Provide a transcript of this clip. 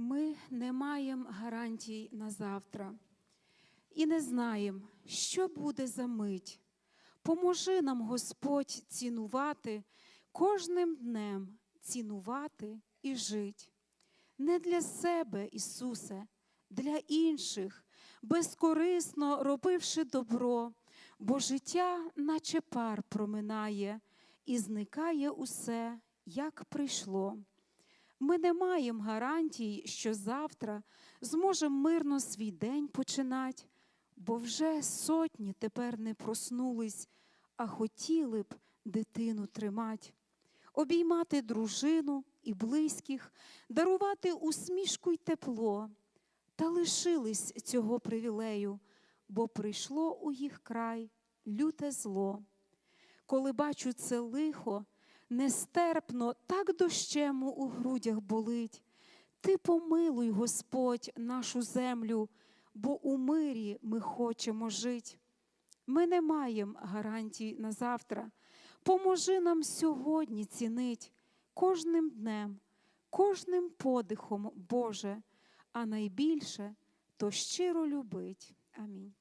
Ми не маємо гарантій на завтра і не знаємо, що буде за мить. Поможи нам, Господь, цінувати кожним днем, цінувати і жить. Не для себе, Ісусе, для інших, безкорисно робивши добро, бо життя, наче пар проминає, і зникає усе, як прийшло. Ми не маємо гарантій, що завтра зможемо мирно свій день починати, бо вже сотні тепер не проснулись, а хотіли б дитину тримати, обіймати дружину і близьких, дарувати усмішку й тепло, та лишились цього привілею, бо прийшло у їх край люте зло. Коли бачу це лихо, нестерпно, так дощему у грудях болить. Ти помилуй, Господь, нашу землю, бо у мирі ми хочемо жить. Ми не маємо гарантій на завтра. Поможи нам сьогодні цінить кожним днем, кожним подихом, Боже, а найбільше то щиро любить. Амінь.